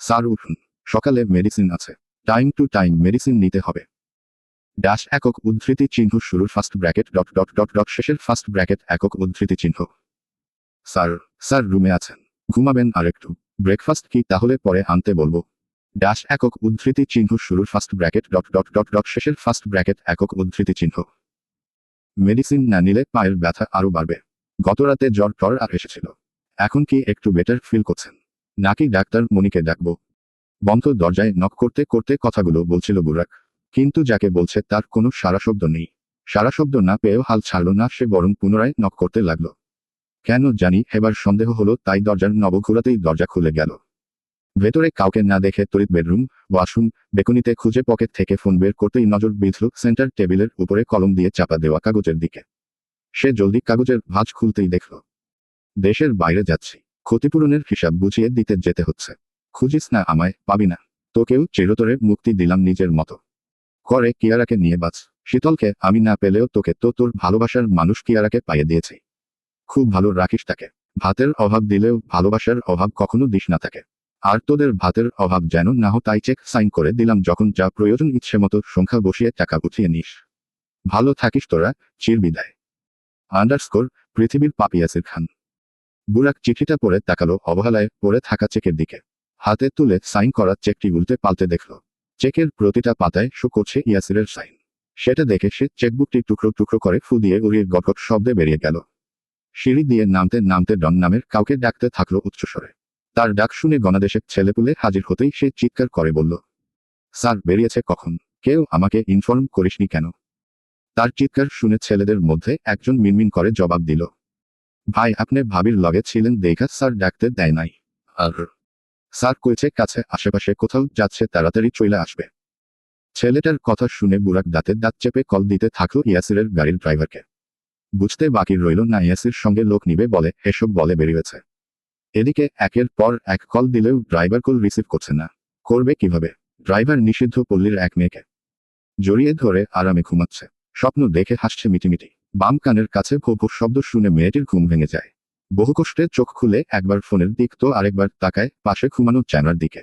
Sir উঠুন সকালে medicine আছে। টাইম টু টাইম মেডিসিন নিতে হবে। ড্যাশ একক উদ্ধৃতি চিহ্ন শুরুর first bracket dot dot dot dot শেষের ফার্স্ট ব্র্যাকেট একক উদ্ধৃতি চিহ্ন। স্যার স্যার, রুমে আছেন। ঘুমাবেন আরেকটু। ব্রেকফাস্ট কি তাহলে পরে আনতে বলব? ড্যাশ একক উদ্ধৃতি চিহ্ন শুরুর first bracket dot dot dot dot শেষের ফার্স্ট ব্র্যাকেট একক উদ্ধৃতি চিহ্ন। মেডিসিন না নিলে পায়ের ব্যথা আরও বাড়বে। গতরাতে জ্বর টর আর এসেছিল। এখন কি একটু বেটার ফিল করছেন? নাকি ডাক্তার মনিকে ডাকবো? বন্ধ দরজায় নক করতে করতে কথাগুলো বলছিল বুরাক। কিন্তু যাকে বলছে তার কোনো সারা শব্দ নেই। সারা শব্দ না পেয়েও হাল ছাড়ল না, সে বরং পুনরায় নক করতে লাগল। কেন জানি এবার সন্দেহ হলো, তাই দরজার নব ঘোরাতেই দরজা খুলে গেল। ভেতরে কাউকে না দেখে তড়িৎ বেডরুম, ওয়াশরুম, বেকুনিতে খুঁজে পকেট থেকে ফোন বের করতেই নজর বিঁধল সেন্টার টেবিলের উপরে কলম দিয়ে চাপা দেওয়া কাগজের দিকে। সে জলদি কাগজের ভাঁজ খুলতেই দেখল, দেশের বাইরে যাচ্ছি। ক্ষতিপূরণের হিসাব বুঝিয়ে দিতে যেতে হচ্ছে। খুঁজিস না আমায়, পাবি না। তোকেও চিরতরে মুক্তি দিলাম নিজের মতো। করে কিয়ারাকে নিয়ে বাঁচ। শীতলকে আমি না পেলেও তোকে তো তোর ভালোবাসার মানুষ কিয়ারাকে পাইয়ে দিয়েছি। খুব ভালো রাখিস তাকে। ভাতের অভাব দিলেও ভালোবাসার অভাব কখনো দিস না থাকে আর তোদের ভাতের অভাব যেন না হো তাই চেক সাইন করে দিলাম যখন যা প্রয়োজন ইচ্ছে মতো সংখ্যা বসিয়ে টাকা উঠিয়ে নিস। ভালো থাকিস তোরা চির বিদায় আন্ডারস্কোর, পৃথিবীর পাপিয়াসির খান। বুরাক চিঠিটা পড়ে তাকালো, অবহেলায় পড়ে থাকা চেকের দিকে। হাতে তুলে সাইন করা চেকটি উল্টে পাল্টে দেখল। চেকের প্রতিটা পাতায় শো করছে ইয়াসিরের সাইন। সেটা দেখে সে চেকবুকটি টুকরো টুকরো করে ফু দিয়ে উড়িয়ে গটগট শব্দে বেরিয়ে গেল। সিঁড়ি দিয়ে নামতে নামতে ডন নামের কাউকে ডাকতে থাকল উচ্চস্বরে। তার ডাক শুনে গণাদেশের ছেলেপুলে হাজির হতেই সে চিৎকার করে বলল, স্যার, বেরিয়েছে কখন? কেউ আমাকে ইনফর্ম করিসনি কেন? তার চিৎকার শুনে ছেলেদের মধ্যে একজন মিনমিন করে জবাব দিল ভাই, আপনি ভাবির লগে ছিলেন, দেখা স্যার ডাকতে দেয় নাই। আর স্যার কইছে, কাছে আশেপাশে কোথাও যাচ্ছে, তাড়াতাড়ি চলে আসবে। ছেলেটার কথা শুনে বুড়াক দাঁতে দাঁত চেপে কল দিতে থাকল ইয়াসিরের গাড়ির ড্রাইভারকে। বুঝতে বাকি রইল না, ইয়াসির সঙ্গে লোক নিবে বলে এসব বলে বেরিয়েছে। এদিকে একের পর এক কল দিলেও ড্রাইভার কল রিসিভ করছে না। করবে কীভাবে? ড্রাইভার নিষিদ্ধ পল্লীর এক মেয়েকে। জড়িয়ে ধরে আরামে ঘুমাচ্ছে। স্বপ্ন দেখে হাসছে মিটিমিটি। বাম কানের কাছে ভো শব্দ শুনে মেয়েটির ঘুম ভেঙে যায়। বহু কষ্টে চোখ খুলে একবার ফোনের দিক তো আরেকবার তাকায় পাশে ঘুমানো চ্যানরার দিকে।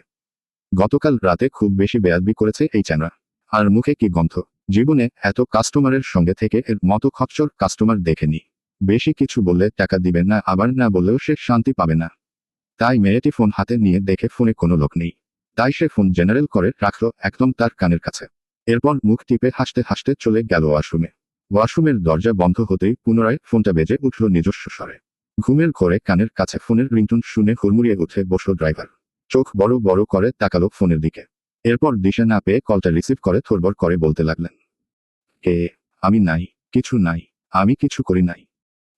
গতকাল রাতে খুব বেশি বেয়াদবি করেছে এই চ্যানরা আর মুখে কি গন্ধ? জীবনে এত কাস্টমারের সঙ্গে থেকে এর মতো খচ্চর কাস্টমার দেখেনি। বেশি কিছু বললে টাকা দিবেন না, আবার না বললেও সে শান্তি পাবে না। তাই মেয়েটি ফোন হাতে নিয়ে দেখে ফোনে কোনো লোক নেই। তাই সে ফোন জেনারেল করে রাখল একদম তার কানের কাছে। এরপর মুখ টিপে হাসতে হাসতে চলে গেল ওয়াশরুমে। ওয়াশরুমের দরজা বন্ধ হতেই পুনরায় ফোনটা বেজে উঠল নিজস্ব স্বরে। ঘুমের ঘরে কানের কাছে ফোনের রিংটুন শুনে হুড়মুড়িয়ে উঠে বসল ড্রাইভার। চোখ বড় বড় করে তাকালো ফোনের দিকে। এরপর দিশা না পেয়ে কলটা রিসিভ করে থরবর করে বলতে লাগলেন কে আমি নাই, কিছু নাই, আমি কিছু করি নাই।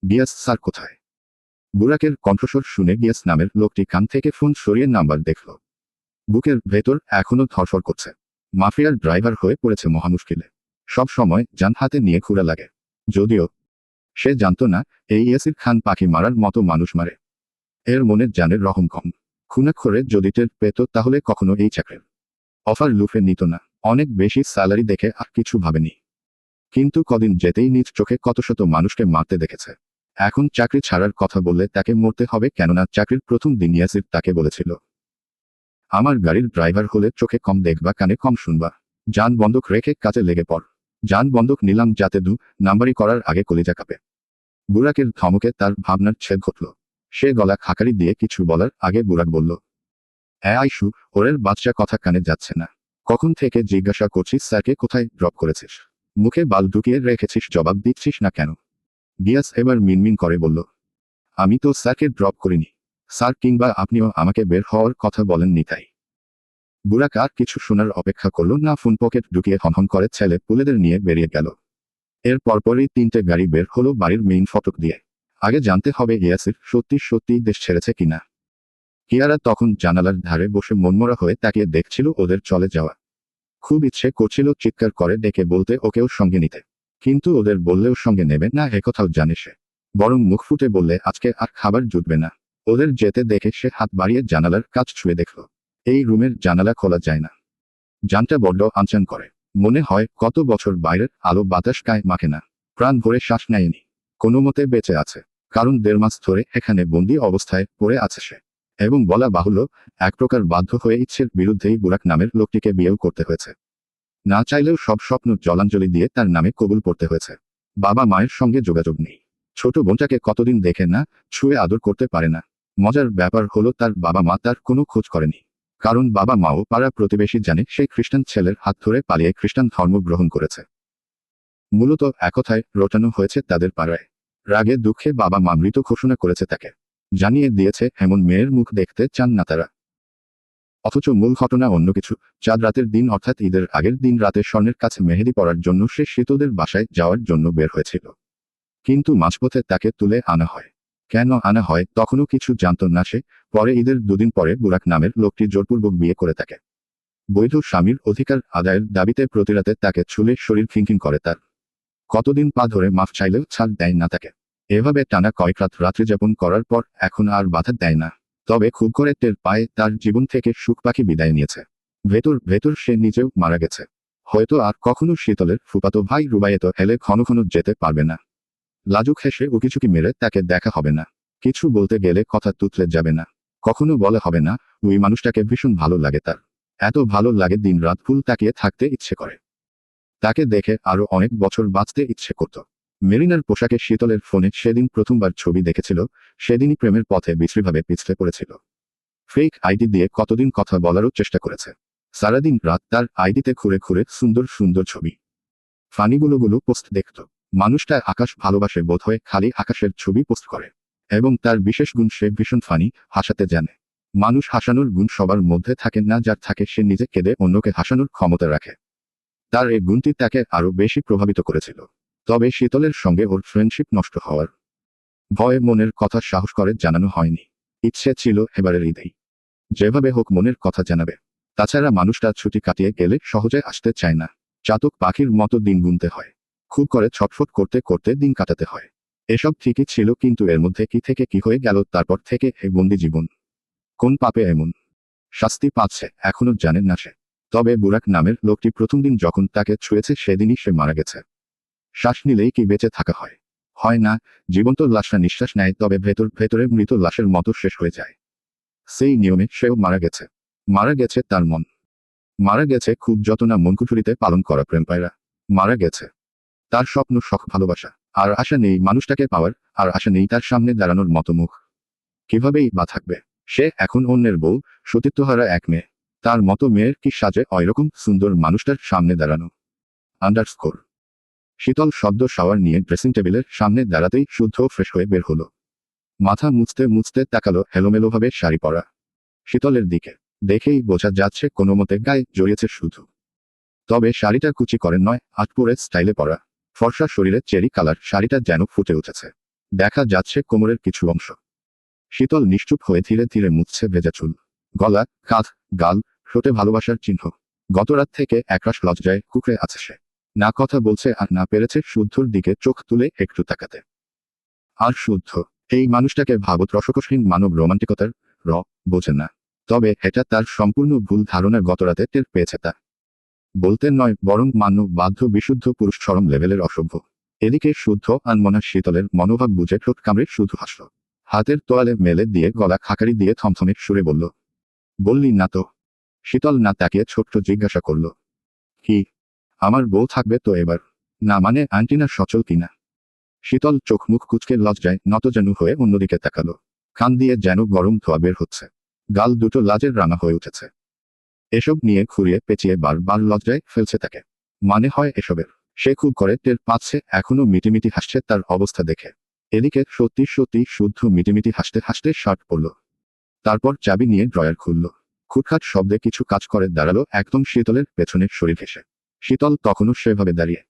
গিয়াস স্যার কোথায়? বুরাকের কণ্ঠস্বর শুনে গিয়াস নামের লোকটি কান থেকে ফোন সরিয়ে নাম্বার দেখল। বুকের ভেতর এখনও ধরফর করছে। মাফিয়ার ড্রাইভার হয়ে পড়েছে মহামুশকিলে। সব সময় যান হাতে নিয়ে খুঁড়া লাগে। যদিও সে জানতো না, এই ইয়াসির খান পাখি মারার মতো মানুষ মারে। এর মনে জানের রহম কম। খুনাক্ষরে যদি টের পেত, তাহলে কখনো এই চাকরির অফার লুফে নিত না। অনেক বেশি স্যালারি দেখে আর কিছু ভাবেনি। কিন্তু কদিন যেতেই নিজ চোখে কত শত মানুষকে মারতে দেখেছে। এখন চাকরি ছাড়ার কথা বললে তাকে মরতে হবে কেননা চাকরির প্রথম দিন ইয়াসির তাকে বলেছিল, আমার গাড়ির ড্রাইভার হলে চোখে কম দেখবা, কানে কম শুনবা। যান বন্ধক রেখে কাজে লেগে পড়। যান বন্ধক নিলাম যাতে দু নাম্বারি করার আগে কলিজা কাঁপে। বুরাকের ধমকে তার ভাবনার ছেদ ঘটল। সে গলা খাকারি দিয়ে কিছু বলার আগে বুরাক বলল হ্যাঁ আইসু, ওরের বাচ্চা কথা কানে যাচ্ছে না। কখন থেকে জিজ্ঞাসা করছিস স্যারকে কোথায় ড্রপ করেছিস? মুখে বাল ঢুকিয়ে রেখেছিস জবাব দিচ্ছিস না কেন? গিয়াস এবার মিনমিন করে বলল, আমি তো স্যারকে ড্রপ করিনি। স্যার কিংবা আপনিও আমাকে বের হওয়ার কথা বলেননি তাই। বুড়াক আর কিছু শোনার অপেক্ষা করল। না, ফোন পকেট ঢুকিয়ে হনহন করে ছেলে পুলেদের নিয়ে বেরিয়ে গেল। এর পরপরই তিনটে গাড়ি বের হলো বাড়ির মেইন ফটক দিয়ে। আগে জানতে হবে ইয়াসির সত্যি সত্যি দেশ ছেড়েছে কিনা। কিয়ারা তখন জানালার ধারে বসে মনমরা হয়ে তাকিয়ে দেখছিল ওদের চলে যাওয়া। খুব ইচ্ছে করছিল চিৎকার করে ডেকে বলতে ওকেও সঙ্গে নিতে। কিন্তু ওদের বললেও সঙ্গে নেবে না একথাও জানে সে। বরং মুখ ফুটে বললে, আজকে আর খাবার জুটবে না। ওদের যেতে দেখে সে হাত বাড়িয়ে জানালার কাজ ছুঁয়ে দেখল। এই রুমের জানালা খোলা যায় না। জানটা বড্ড আনচান করে। মনে হয় কত বছর বাইরের আলো বাতাস গায়ে মাখে না। প্রাণ ভরে শ্বাস নেয়নি। কোনো মতে বেঁচে আছে। কারণ দেড় মাস ধরে এখানে বন্দি অবস্থায় পড়ে আছে সে। এবং বলা বাহুল্য, এক প্রকার বাধ্য হয়ে ইচ্ছের বিরুদ্ধেই বুরাক নামের লোকটিকে বিয়েও করতে হয়েছে। না চাইলেও সব স্বপ্ন জলাঞ্জলি দিয়ে তার নামে কবুল পড়তে হয়েছে। বাবা মায়ের সঙ্গে যোগাযোগ নেই। ছোট বোনটাকে কতদিন দেখে না, ছুঁয়ে আদর করতে পারে না। মজার ব্যাপার হলো তার বাবা মা তার কোনো খোঁজ করেনি। কারণ বাবা মাও পাড়া প্রতিবেশী জানে সেই খ্রিস্টান ছেলের হাত ধরে পালিয়ে খ্রিস্টান ধর্ম গ্রহণ করেছে। মূলত একথায় রটানো হয়েছে তাদের পাড়ায়। রাগে দুঃখে বাবা মা মৃত ঘোষণা করেছে তাকে। জানিয়ে দিয়েছে এমন মেয়ের মুখ দেখতে চান না তারা। অথচ মূল ঘটনা অন্য কিছু। চাঁদ রাতের দিন অর্থাৎ ঈদের আগের দিন রাতে স্বর্ণের কাছে মেহেদি পড়ার জন্য সে শীতদের বাসায় যাওয়ার জন্য বের হয়েছিল। কিন্তু মাঝপথে তাকে তুলে আনা হয়। কেন আনা হয়, তখনও কিছু জানত না সে। পরে ঈদের দুদিন পরে বুরাক নামের লোকটি জোরপূর্বক বিয়ে করে তাকে বৈধ স্বামীর অধিকার আদায়ের দাবিতে প্রতিরাতে তাকে ছুলে শরীর খিংখিং করে তার। কতদিন পা ধরে মাফ চাইলেও ছাড় দেয় না তাকে। এভাবে টানা কয়েক রাত রাত্রি যাপন করার পর এখন আর বাধা দেয় না। তবে খুব করে টের পায়ে, তার জীবন থেকে সুখ পাখি বিদায় নিয়েছে। ভেতর ভেতর সে নিজেও মারা গেছে। হয়তো আর কখনো শীতলের ফুপাতো ভাই রুবায়েত হেলে ঘন ঘন যেতে পারবে না। লাজুক হেসে উকিচুকি মেরে তাকে দেখা হবে না। কিছু বলতে গেলে কথা তুতলে যাবে না। কখনো বলে হবে না, ওই মানুষটাকে ভীষণ ভালো লাগে তার। এত ভালো লাগে দিন রাত ফুল তাকিয়ে থাকতে ইচ্ছে করে। তাকে দেখে আরও অনেক বছর বাঁচতে ইচ্ছে করত। মেরিনার পোশাকে শীতলের ফোনে সেদিন প্রথমবার ছবি দেখেছিল, সেদিনই প্রেমের পথে বিশ্রীভাবে পিছলে পড়েছিল। ফেক আইডি দিয়ে কতদিন কথা বলারও চেষ্টা করেছে। সারাদিন রাত তার আইডিতে ঘুরে ঘুরে সুন্দর সুন্দর ছবি। ফানিগুলোগুলো পোস্ট দেখত। মানুষটা আকাশ ভালোবাসে বোধ হয়ে খালি আকাশের ছবি পোস্ট করে। এবং তার বিশেষ গুণ সে ভীষণ ফানি হাসাতে জানে। মানুষ হাসানোর গুণ সবার মধ্যে থাকে না যার থাকে সে নিজে কেঁদে অন্যকে হাসানোর ক্ষমতা রাখে। তার এই গুণটি তাকে আরও বেশি প্রভাবিত করেছিল। তবে শীতলের সঙ্গে ওর ফ্রেন্ডশিপ নষ্ট হওয়ার ভয়ে মনের কথা সাহস করে জানানো হয়নি। ইচ্ছে ছিল এবারের ঈদেই। যেভাবে হোক মনের কথা জানাবে। তাছাড়া মানুষটা ছুটি কাটিয়ে গেলে সহজে আসতে চায় না। চাতক পাখির মতো দিন গুনতে হয়। খুব করে ছটফট করতে করতে দিন কাটাতে হয়। এসব ঠিকই ছিল, কিন্তু এর মধ্যে কি থেকে কি হয়ে গেল, তারপর থেকে হে বন্দি জীবন। কোন পাপে এমন? শাস্তি পাচ্ছে, এখনও জানেন না সে। তবে বুরাক নামের লোকটি প্রথম দিন যখন তাকে ছুঁয়েছে, সেদিনই সে মারা গেছে। শ্বাস নিলেই কি বেঁচে থাকা হয়? হয় না, জীবন্ত লাশটা নিঃশ্বাস নেয়, তবে ভেতর, ভেতরে মৃত লাশের মতো শেষ হয়ে যায়। সেই নিয়মে সেও মারা গেছে। মারা গেছে তার মন। মারা গেছে খুব যত না মনকুঠুরিতে পালন করা প্রেম পায়রা মারা গেছে। তার স্বপ্ন শখ ভালোবাসা। আর আশা নেই মানুষটাকে পাওয়ার, আর আশা নেই তার সামনে দাঁড়ানোর মতো মুখ। কিভাবেই বা থাকবে? সে এখন অন্যের বউ সতীত্বহারা এক মেয়ে। তার মতো মেয়ের কি সাজে ওইরকম সুন্দর মানুষটার সামনে দাঁড়ানো? আন্ডারস্কোর শীতল শব্দ শাওয়ার নিয়ে ড্রেসিং টেবিলের সামনে দাঁড়াতেই শুদ্ধ ফ্রেশ হয়ে বের হলো। মাথা মুছতে মুছতে তাকালো হেলোমেলোভাবে শাড়ি পরা। শীতলের দিকে। দেখেই বোঝা যাচ্ছে কোনো মতে গায়ে জড়িয়েছে শুধু। তবে শাড়িটা কুচি করেন নয় আটপুরে স্টাইলে পরা। ফর্সা শরীরের চেরি কালার শাড়িটা যেন ফুটে উঠেছে। দেখা যাচ্ছে কোমরের কিছু অংশ। শীতল নিশ্চুপ হয়ে ধীরে ধীরে মুছছে ভেজা চুল। গলা, কাঁধ, গাল, ঠোঁটে ভালোবাসার চিহ্ন। গতরাত থেকে একরাশ লজ্জায় কুকড়ে আছে সে। না কথা বলছে আর না পেরেছে শুদ্ধর দিকে চোখ তুলে একটু তাকাতে। আর শুদ্ধ। এই মানুষটাকে ভাবত রসকসহীন মানব রোমান্টিকতার র বোঝে না। তবে এটা তার সম্পূর্ণ ভুল ধারণা গতরাতে টের পেয়েছে তা। বলতে নয়, বরং মান্য, বাধ্য, বিশুদ্ধ পুরুষ সরম লেভেলের অসভ্য। এদিকে শুদ্ধ আনমনা শীতলের মনোভাব বুঝে ঠোঁট কামড়ে শুধু হাসল। হাতের তোয়ালে মেলে দিয়ে গলা খাকারি দিয়ে থমথমে সুরে বলল, বললি না তো। শীতল না তাকিয়ে ছোট্ট জিজ্ঞাসা করল, কি? আমার বউ থাকবে তো এবার? না মানে আন্টিনা সচল কিনা? শীতল চোখ মুখ কুচকে লজ্জায় নতজানু হয়ে অন্যদিকে তাকালো। খান দিয়ে যেন গরম ধোয়া বের হচ্ছে। গাল দুটো লাজের রাঙা হয়ে উঠেছে। এসব নিয়ে খুঁড়িয়ে পেঁচিয়ে বারবার লজ্জায় ফেলছে তাকে। মানে হয় এসবের। সে খুব করে টের পাচ্ছে, এখনও মিটিমিটি হাসছে তার অবস্থা দেখে। এদিকে সত্যি সত্যি শুদ্ধ মিটিমিটি হাসতে হাসতে শার্ট পরল। তারপর চাবি নিয়ে ড্রয়ার খুলল। খুটখাট শব্দে কিছু কাজ করে দাঁড়াল একদম শীতলের পেছনে শরীর ঘেসে শীতল তখনও সেভাবে দাঁড়িয়ে।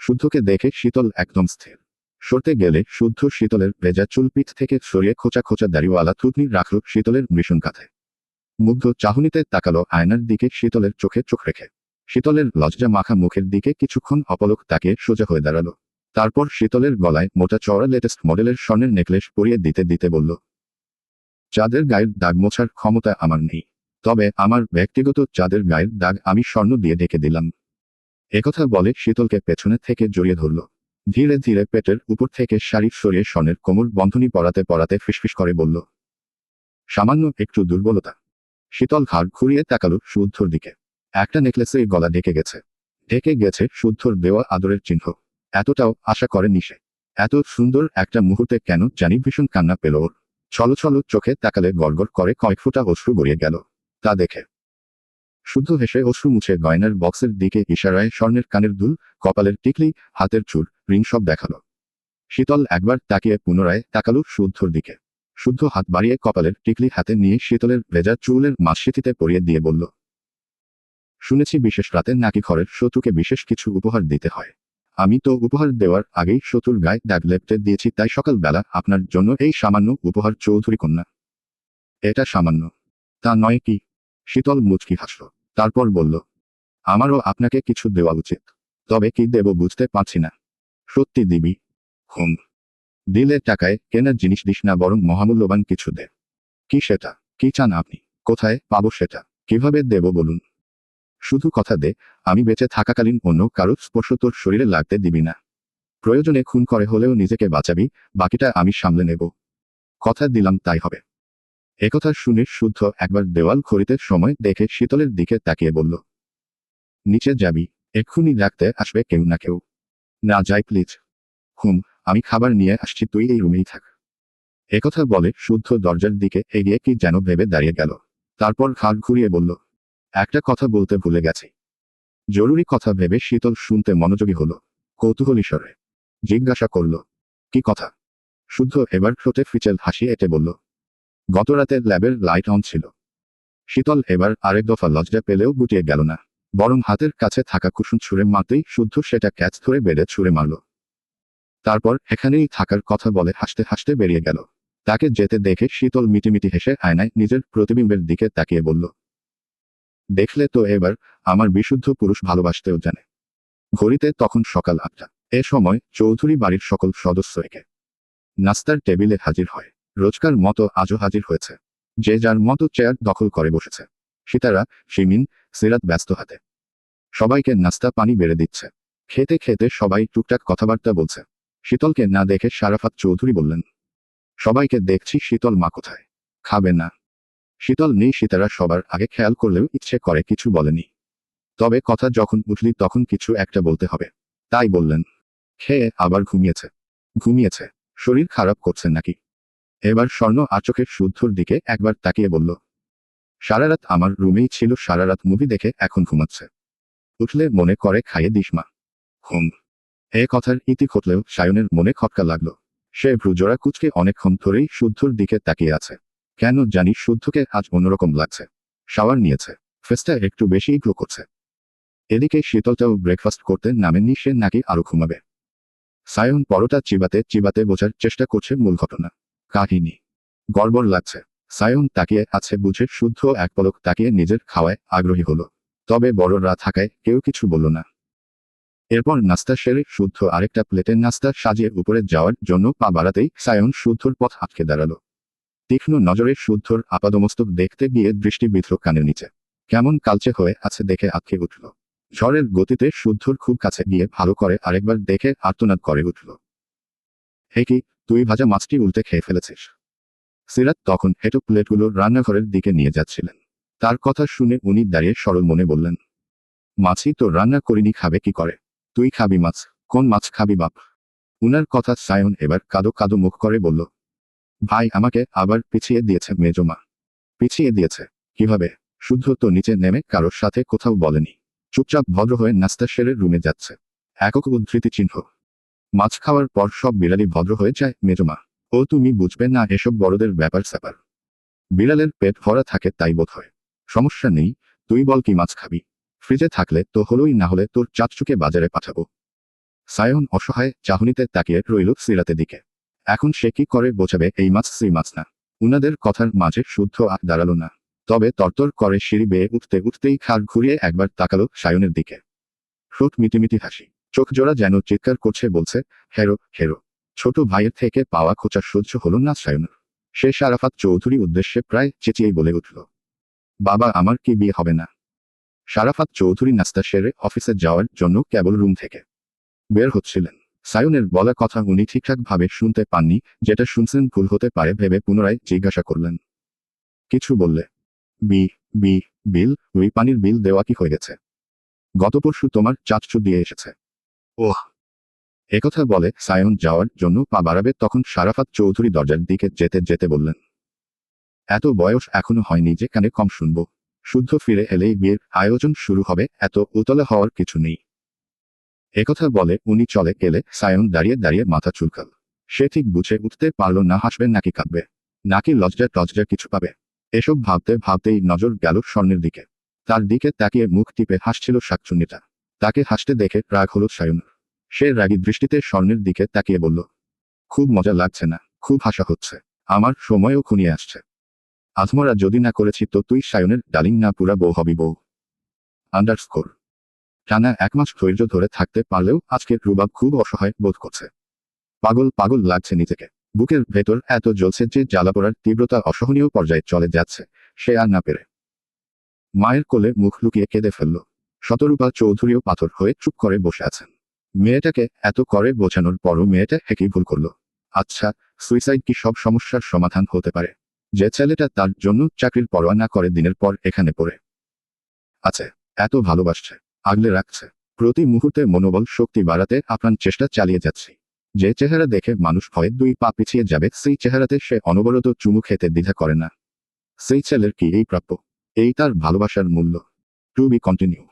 শুদ্ধকে দেখে শীতল একদম স্থির। সরতে গেলে শুদ্ধ শীতলের ভেজা চুলপিঠ থেকে সরিয়ে খোঁচা খোঁচা দাড়িওয়ালা থুতনি রাখল শীতলের মৃষণ কাঁধে। মুগ্ধ চাহনিতে তাকালো আয়নার দিকে শীতলের চোখে চোখ রেখে। শীতলের লজ্জা মাখা মুখের দিকে কিছুক্ষণ অপলক তাকে সোজা হয়ে দাঁড়াল। তারপর শীতলের গলায় মোটা চওড়া লেটেস্ট মডেলের স্বর্ণের নেকলেস পরিয়ে দিতে দিতে বলল, চাঁদের গায়ের দাগ মোছার ক্ষমতা আমার নেই। তবে আমার ব্যক্তিগত চাঁদের গায়ের দাগ আমি স্বর্ণ দিয়ে ডেকে দিলাম। একথা বলে শীতলকে পেছনে থেকে জড়িয়ে ধরল। ধীরে ধীরে পেটের উপর থেকে শাড়ি সরিয়ে স্বর্ণের কোমর বন্ধনী পরাতে পরাতে ফিসফিস করে বলল, সামান্য একটু দুর্বলতা। শীতল ঘাড় ঘুরিয়ে তাকালো শুদ্ধর দিকে। একটা নেকলেসে গলা ঢেকে গেছে। ঢেকে গেছে শুদ্ধর দেওয়া আদরের চিহ্ন। এতটাও আশা করেনি সে। এত সুন্দর একটা মুহূর্তে কেন জানি ভীষণ কান্না পেল ওর। ছলো ছলো চোখে তাকালে গড়গড় করে কয়েক ফোঁটা অশ্রু গড়িয়ে গেল। তা দেখে। শুদ্ধ হেসে অশ্রু মুছে গয়নার বক্সের দিকে ইশারায় স্বর্ণের কানের দুল, কপালের টিকলি, হাতের চুর রিং সব দেখাল। শীতল একবার তাকিয়ে পুনরায় তাকালো শুদ্ধর দিকে। শুদ্ধ হাত বাড়িয়ে কপালের টিকলি হাতে নিয়ে শীতলের ভেজা চুলের মাসিতিতে পরিয়ে দিয়ে বলল, শুনেছি বিশেষ রাতে নাকি ঘরের শত্রুকে বিশেষ কিছু উপহার দিতে হয়। আমি তো উপহার দেওয়ার আগেই শত্রুর গায়ে দাগ লেপটে দিয়েছি, তাই সকালবেলা আপনার জন্য এই সামান্য উপহার চৌধুরী কন্যা। এটা সামান্য। তা নয় কি? শীতল মুচকি হাসল। তারপর বলল, আমারও আপনাকে কিছু দেওয়া উচিত। তবে কি দেব বুঝতে পারছি না। সত্যি দিবি। হুম দিলে টাকায় কেনার জিনিস দিস না, বরং মহামূল্যবান কিছু দে। কি সেটা? কি চান আপনি? কোথায় পাবো সেটা? কীভাবে দেব বলুন। শুধু কথা দে, আমি বেঁচে থাকাকালীন অন্য কারও স্পর্শ তোর শরীরে লাগতে দিবি না। প্রয়োজনে খুন করে হলেও নিজেকে বাঁচাবি, বাকিটা আমি সামলে নেব। কথা দিলাম, তাই হবে। একথা শুনে শুদ্ধ একবার দেওয়াল খড়িতে সময় দেখে শীতলের দিকে তাকিয়ে বলল, নিচে যাবি, এক্ষুনি রাখতে আসবে কেউ না কেউ। না যাই, প্লিজ। হুম আমি খাবার নিয়ে আসছি, তুই এই রুমেই থাক। একথা বলে শুদ্ধ দরজার দিকে এগিয়ে কি যেন ভেবে দাঁড়িয়ে গেল। তারপর ঘাড় ঘুরিয়ে বলল, একটা কথা বলতে ভুলে গেছি। জরুরি কথা ভেবে শীতল শুনতে মনোযোগী হল। কৌতূহলী স্বরে জিজ্ঞাসা করল, কি কথা? শুদ্ধ এবার ঠোঁটে ফিচেল হাসি এটে বলল, গতরাতে ল্যাবের লাইট অন ছিল। শীতল এবার আরেক দফা লজ্জা পেলেও গুটিয়ে গেল না। বরং হাতের কাছে থাকা কুসুম ছুঁড়ে মারতেই শুদ্ধ সেটা ক্যাচ ধরে বেড়ে ছুঁড়ে মারল। তারপর এখানেই থাকার কথা বলে হাসতে হাসতে বেরিয়ে গেল। তাকে যেতে দেখে শীতল মিটিমিটি হেসে আয়নায় নিজের প্রতিবিম্বের দিকে তাকিয়ে বলল, দেখলে তো এবার আমার বিশুদ্ধ পুরুষ ভালোবাসতেও জানে। ঘড়িতে তখন সকাল আটটা। এ সময় চৌধুরী বাড়ির সকল সদস্য একে নাস্তার টেবিলে হাজির হয়। রোজকার মতো আজও হাজির হয়েছে। যে যার মতো চেয়ার দখল করে বসেছে। সীতারা, শিমিন, সিরাত ব্যস্ত হাতে। সবাইকে নাস্তা পানি বেড়ে দিচ্ছে। খেতে খেতে সবাই টুকটাক কথাবার্তা বলছে। শীতলকে না দেখে সারাফাত চৌধুরী বললেন, সবাইকে দেখছি, শীতল মা কোথায়? খাবে না। শীতল নেই সীতারা সবার আগে খেয়াল করলেও ইচ্ছে করে, কিছু বলেনি। তবে কথা যখন উঠলি, তখন কিছু একটা বলতে হবে। তাই বললেন খেয়ে আবার ঘুমিয়েছে। ঘুমিয়েছে। শরীর খারাপ করছে নাকি? এবার স্বর্ণ আচোখের শুদ্ধর দিকে একবার তাকিয়ে বলল, সারারাত আমার রুমেই ছিল, সারারাত মুভি দেখে এখন ঘুমাচ্ছে। উঠলে মনে করে, খাইয়ে দিস মা। হুম এ কথার ইতি ঘটলেও সায়নের মনে খটকা লাগল। সে ভ্রুজোড়া কুচকে অনেকক্ষণ ধরেই শুদ্ধর দিকে তাকিয়ে আছে। কেন জানি শুদ্ধকে আজ অন্যরকম লাগছে। শাওয়ার নিয়েছে। ফেসটা একটু বেশি গ্রো করছে। এদিকে শীতলটাও ব্রেকফাস্ট করতে নামেননি, সে নাকি আরও ঘুমাবে। সায়ন পরোটা চিবাতে চিবাতে বোঝার চেষ্টা করছে মূল ঘটনা। কাহিনী। গড়বড় লাগছে। সায়ন তাকিয়ে আছে বুঝে শুদ্ধ এক পলক তাকিয়ে নিজের খাওয়ায় আগ্রহী হলো। তবে বড়রা থাকায় কেউ কিছু বলল না। এরপর নাস্তা সেরে শুদ্ধ আরেকটা প্লেটের নাস্তা সাজিয়ে উপরে যাওয়ার জন্য পা বাড়াতেই সায়ন শুদ্ধর পথ আটকে দাঁড়াল। তীক্ষ্ণ নজরে শুদ্ধর আপাদমস্তক দেখতে গিয়ে দৃষ্টি বিধল কানের নিচে। কেমন কালচে হয়ে আছে দেখে আটকে উঠল। ঝড়ের গতিতে শুদ্ধর খুব কাছে গিয়ে ভালো করে আরেকবার দেখে আর্তনাদ করে উঠল। হে কি, তুই ভাজা মাছটি উল্টে খেয়ে ফেলেছিস? সিরাত তখন হেঁটো প্লেটগুলো রান্নাঘরের দিকে নিয়ে যাচ্ছিলেন। তার কথা শুনে উনি দাঁড়িয়ে সরল মনে বললেন, মাছি তো রান্না করিনি, খাবে কি করে? তুই খাবি মাছ, কোন মাছ খাবি বাপ? উনার কথা সায়ন এবার কাদো কাদো মুখ করে বলল, ভাই আমাকে আবার পিছিয়ে দিয়েছে মেজমা পিছিয়ে দিয়েছে, কীভাবে? শুদ্ধ তো নিচে নেমে কারোর সাথে কোথাও বলেনি। চুপচাপ ভদ্র হয়ে নাস্তা সেরে রুমে যাচ্ছে। একক উদ্ধৃতি চিহ্ন। মাছ খাওয়ার পর সব বিড়ালি ভদ্র হয়ে যায় মেজমা ও তুমি বুঝবে না এসব বড়দের ব্যাপার স্যাপার। বিড়ালের পেট ভরা থাকে তাই বোধ হয়। সমস্যা নেই, তুই বল কি মাছ খাবি। ফ্রিজে থাকলে তো হলোই, না হলে তোর চাচুকে বাজারে পাঠাবো। সায়ন অসহায় চাহনিতে তাকিয়ে রইল সিরাতে দিকে। এখন সে কি করে বোঝাবে এই মাছ, সেই মাছ না। উনাদের কথার মাঝে শুদ্ধ আখ দাঁড়াল না। তবে তরতর করে সিঁড়ি বেয়ে উঠতে উঠতেই খাড় ঘুরিয়ে একবার তাকালো সায়নের দিকে। ঠোঁট মিটিমিটি হাসি। চোখ জোড়া যেন চিৎকার করছে, বলছে, হেরো হেরো। ছোট ভাইয়ের থেকে পাওয়া খোঁচা সহ্য হলো না সায়নের সে সারাফাত চৌধুরী উদ্দেশ্যে প্রায় চেঁচিয়েই বলে উঠল, বাবা, আমার কি বিয়ে হবে না? সারাফাত চৌধুরী নাস্তা সেরে অফিসে যাওয়ার জন্য কেবল রুম থেকে বের হচ্ছিলেন। সায়নের বলা কথা উনি ঠিকঠাকভাবে শুনতে পাননি যেটা শুনছেন ভুল হতে পারে ভেবে পুনরায় জিজ্ঞাসা করলেন। কিছু বললে বি বি বিল ওই পানির বিল দেওয়া কি হয়ে গেছে? গত পরশু তোমার চাচু দিয়ে এসেছে। ওহ। একথা বলে সায়ন যাওয়ার জন্য পা বাড়াবে তখন সারাফাত চৌধুরী দরজার দিকে যেতে যেতে বললেন এত বয়স এখনও হয়নি যে কানে কম শুনব। শুদ্ধ ফিরে এলেই বিয়ের আয়োজন শুরু হবে, এত উতলা হওয়ার কিছু নেই। একথা বলে উনি চলে গেলে সায়ন দাঁড়িয়ে দাঁড়িয়ে মাথা চুলকাল। সে ঠিক বুঝে উঠতে পারল না হাসবে নাকি কাঁদবে। নাকি লজ্জা টজ্জা কিছু পাবে? এসব ভাবতে ভাবতেই নজর গেল স্বর্ণের দিকে। তার দিকে তাকিয়ে মুখ টিপে হাসছিল শাকচুন্নিটা। তাকে হাসতে দেখে রাগ হলো সায়নের সে রাগী দৃষ্টিতে স্বর্ণের দিকে তাকিয়ে বলল, খুব মজা লাগছে না, খুব হাসা হচ্ছে। আমার সময়ও খুনিয়ে আসছে। আজমরা যদি না করেছি তো তুই সায়নের ডালিং না পুরা বউ হবি বউ। আন্ডারস্কোর। টানা এক মাস ধৈর্য ধরে থাকতে পারলেও আজকের রুবাব খুব অসহায় বোধ করছে। পাগল পাগল লাগছে নিজেকে। বুকের ভেতর এত জ্বলছে যে জ্বালাপোড়ার তীব্রতা অসহনীয় পর্যায়ে চলে যাচ্ছে, সে আর না পেরে। মায়ের কোলে মুখ লুকিয়ে কেঁদে ফেলল। শতরূপা চৌধুরীও পাথর হয়ে চুপ করে বসে আছেন। মেয়েটাকে এত করে বোঝানোর পরও মেয়েটা হেঁকেই ভুল করল। আচ্ছা সুইসাইড কি সব সমস্যার সমাধান হতে পারে? যে ছেলেটা তার জন্য চাকরির পরোয়া না করে দিনের পর এখানে পড়ে। আছে, এত ভালোবাসছে, আগলে রাখছে। প্রতি মুহূর্তে মনোবল শক্তি বাড়াতে আপ্রাণ চেষ্টা চালিয়ে যাচ্ছি। যে চেহারা দেখে মানুষ ভয়ে দুই পা পিছিয়ে যাবে, সেই চেহারাতে সে অনবরত চুমু খেতে দ্বিধা করে না। সেই ছেলের কি এই প্রাপ্য? এই তার ভালোবাসার মূল্য। Two B continue